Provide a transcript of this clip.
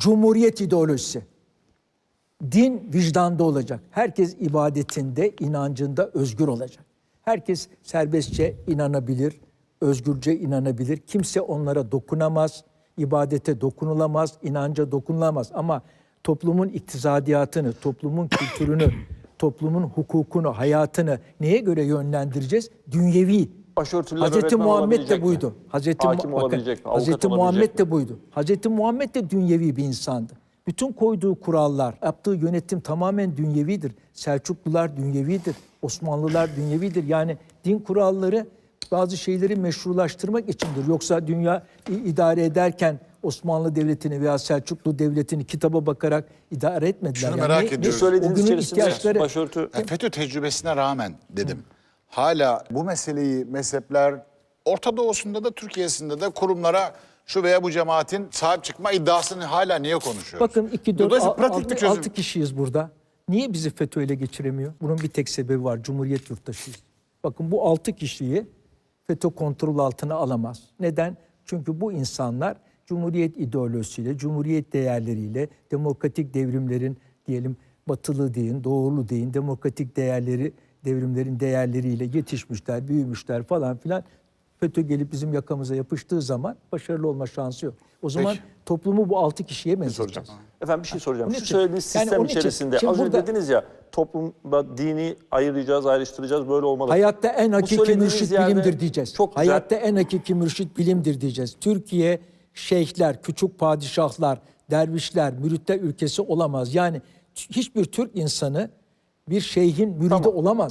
Cumhuriyet ideolojisi. Din vicdanda olacak. Herkes ibadetinde, inancında özgür olacak. Herkes serbestçe inanabilir, özgürce inanabilir. Kimse onlara dokunamaz, ibadete dokunulamaz, inanca dokunulamaz. Ama toplumun iktisadiyatını, toplumun kültürünü, toplumun hukukunu, hayatını neye göre yönlendireceğiz? Dünyevi. Başörtülüler Hazreti Muhammed de mi? buydu. Hazreti Hakim Mu- bakın, olabilecek mi? Hazreti Muhammed mi? de buydu. Hazreti Muhammed de dünyevi bir insandı. Bütün koyduğu kurallar, yaptığı yönetim tamamen dünyevidir. Selçuklular dünyevidir. Osmanlılar dünyevidir. Yani din kuralları bazı şeyleri meşrulaştırmak içindir. Yoksa dünya idare ederken Osmanlı Devleti'ni veya Selçuklu Devleti'ni kitaba bakarak idare etmediler. Şunu merak ne- ediyorum. O söylediğiniz içerisinde ihtiyaçları- başörtü Yani FETÖ tecrübesine rağmen dedim. Hala bu meseleyi mezhepler Orta Doğu'sunda da Türkiye'sinde de kurumlara şu veya bu cemaatin sahip çıkma iddiasını hala niye konuşuyoruz? Bakın 2 4 Dolayısıyla pratik bir 6, çözüm. 6 kişiyiz burada. Niye bizi FETÖ ile geçiremiyor? Bunun bir tek sebebi var. Cumhuriyet yurttaşıyız. Bakın bu 6 kişiyi FETÖ kontrol altına alamaz. Neden? Çünkü bu insanlar Cumhuriyet ideolojisiyle, Cumhuriyet değerleriyle, demokratik devrimlerin diyelim batılı deyin, doğulu deyin, demokratik değerleri, devrimlerin değerleriyle yetişmişler, büyümüşler falan filan. FETÖ gelip bizim yakamıza yapıştığı zaman başarılı olma şansı yok. O zaman Peki. toplumu bu altı kişiye benzeteceğiz. soracağım. Efendim bir şey soracağım. Şu söylediğiniz yani sistem için- içerisinde az önce burada- dediniz ya toplumda dini ayıracağız, ayrıştıracağız böyle olmalı. Hayatta en hakiki mürşit bilimdir diyeceğiz. Çok güzel. Hayatta en hakiki mürşit bilimdir diyeceğiz. Türkiye şeyhler, küçük padişahlar, dervişler, müritler ülkesi olamaz. Yani hiçbir Türk insanı bir şeyhin müridi olamaz.